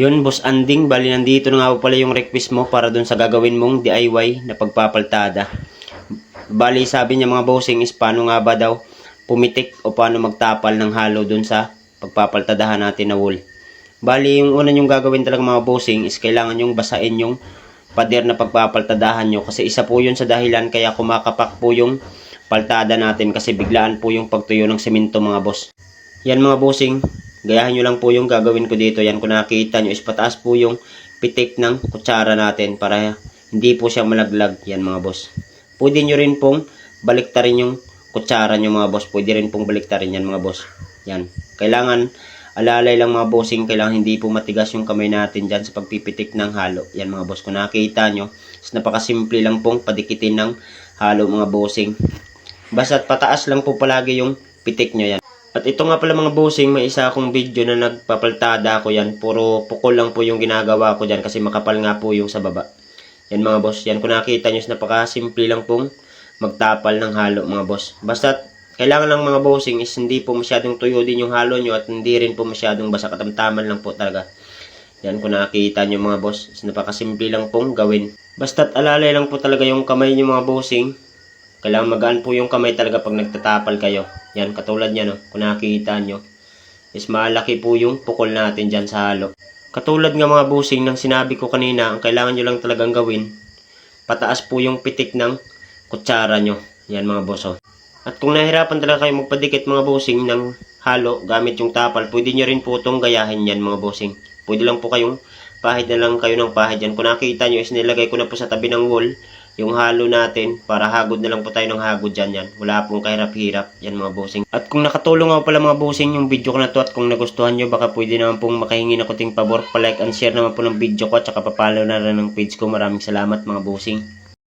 Yun, boss Anding, bali nandito na nga po pala yung request mo para dun sa gagawin mong DIY na pagpapaltada. Bali sabi niya mga bossing is paano nga ba daw pumitik o paano magtapal ng halo dun sa pagpapaltadahan natin na wool. Bali yung una yung gagawin talaga mga bossing is kailangan yung basain yung pader na pagpapaltadahan nyo kasi isa po yun sa dahilan kaya kumakapak po yung paltada natin kasi biglaan po yung pagtuyo ng semento mga boss. Yan mga bossing, gayahin nyo lang po yung gagawin ko dito. Yan kung nakita nyo is pataas po yung pitik ng kutsara natin para hindi po siya malaglag. Yan mga boss. Pwede nyo rin pong baliktarin yung kutsara nyo mga boss. Pwede rin pong baliktarin yan mga boss. Yan. Kailangan alalay lang mga bossing. Kailangan hindi po matigas yung kamay natin dyan sa pagpipitik ng halo. Yan mga boss. Kung nakita nyo, is napakasimple lang pong padikitin ng halo mga bossing. Basta't pataas lang po palagi yung pitik nyo yan. At ito nga pala mga bossing, may isa akong video na nagpapaltada ko yan. Puro pukol lang po yung ginagawa ko dyan kasi makapal nga po yung sa baba. Yan mga boss, yan kung nakita nyo napakasimple lang pong magtapal ng halo mga boss. Basta kailangan lang mga bossing is hindi po masyadong tuyo din yung halo nyo at hindi rin po masyadong basa katamtaman lang po talaga. Yan kung nakita nyo mga boss, is napakasimple lang pong gawin. Basta't alalay lang po talaga yung kamay nyo mga bossing. Kailangan magaan po yung kamay talaga pag nagtatapal kayo. Yan, katulad niya, no? Kung nakikita nyo, is malaki po yung pukol natin dyan sa halo. Katulad nga mga busing ng sinabi ko kanina, ang kailangan nyo lang talagang gawin, pataas po yung pitik ng kutsara nyo. Yan mga boso. At kung nahirapan talaga kayo magpadikit mga busing ng halo gamit yung tapal, pwede nyo rin po itong gayahin yan mga busing. Pwede lang po kayong pahid na lang kayo ng pahid yan. Kung nakita nyo is nilagay ko na po sa tabi ng wall yung halo natin para hagod na lang po tayo ng hagod dyan yan. Wala pong kahirap-hirap yan mga bossing. At kung nakatulong nga pala mga bossing yung video ko na to at kung nagustuhan nyo baka pwede naman pong makahingi na kuting pabor pa like and share naman po ng video ko at saka papalo na rin ng page ko. Maraming salamat mga bossing.